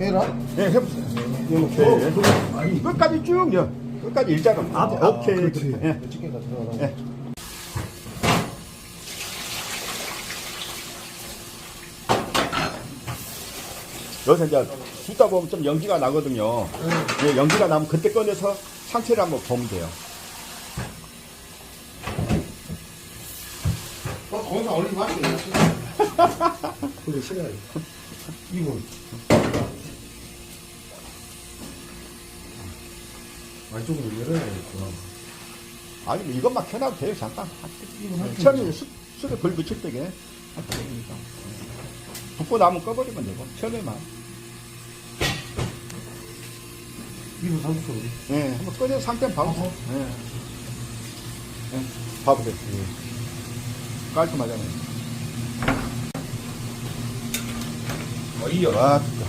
해라. 네, 해보세요. 오케이. 아니, 끝까지 쭉, 요. 끝까지 일자로. 아, 오케이. 그렇지. 예. 찌개가 들어가고. 예. 여기서 이제 붓다 보면 좀 연기가 나거든요. 예, 연기가 나면 그때 꺼내서 상체를 한번 보면 돼요. 어, 거기서 얼리 마시 그게 싫어요. 이분. 안쪽으로 열어야겠구나. 아니, 뭐 이것만 켜놔도 돼요, 잠깐. 이분 할 처음에 수, 수를 불 붙일 때게. 붓고 나면 꺼버리면 되고, 처음에만. 이분 삼수. 예, 한번 꺼내서 상태는 봐보세요. 예. 예, 봐보세요. 깔끔하잖아요. 어, 이어. 와, 진짜.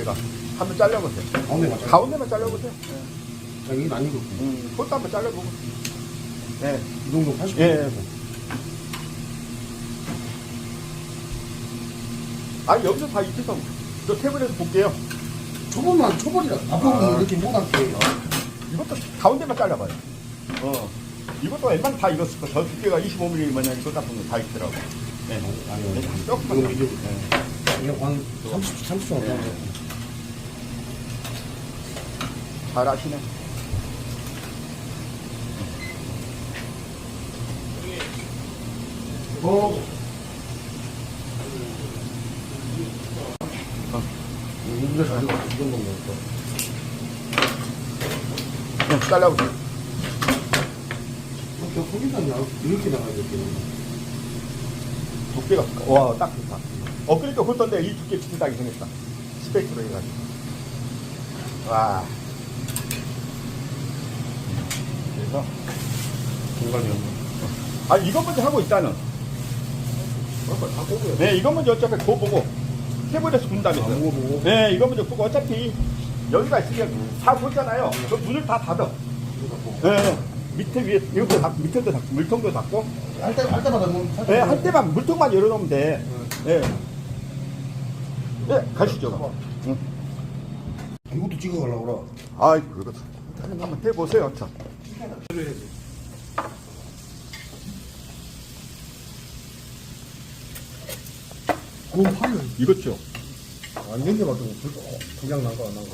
얘가. 한번 잘라보세요. 가운데 맞춰. 가운데만 잘라보세요. 예. 자, 이게 아니고. 음, 그것도 한번 잘라보고. 예. 이 정도 80. 예. 아, 여기서 다 익혀서, 저 테이블에서 볼게요. 초보만 초벌이라. 앞부분 이렇게 못 할게. 이것도 가운데만 잘라봐요. 어. 이것도 웬만하면 다 익었을 거. 저 두께가 25mm 뭐냐, 이거 같은 거 다 익더라고. 예. 아니요. 조금만. 이거, 이거. 예. 이거 한 30, 30초 정도. 잘 아시네. 어. 이거 잘 익었어. 이 정도 먹었어. 그냥 잘라보세요. 저 소리가 나 이렇게 나가야 되겠네. 두께가, 와, 딱 좋다. 어, 그러니까 훑던데 이 두께 비슷하게 생겼다. 스펙으로 해가지고. 와. 그래서, 공간이 없네. 아, 이것 먼저 하고 있다는. 그러니까 다 꼽아야 네, 이것 먼저 어차피 그거 보고, 테이블에서 군다면서. 안 먹어보고. 네, 이거 먼저 보고 어차피 여기가 있으면 다 보잖아요. 그 문을 다 닫아. 네, 밑에 위에, 이것도 닫고, 밑에도 닫고, 물통도 닫고. 할 때, 할 때마다 뭐. 네, 할 때만 물통만 열어놓으면 돼. 네. 네, 가시죠. 응. 이것도 찍어가려고 그래. 아이, 그거 한번 해보세요, 참. 그거 파면 이것죠. 안 냉겨봐도 불, 그냥 난거안난 거.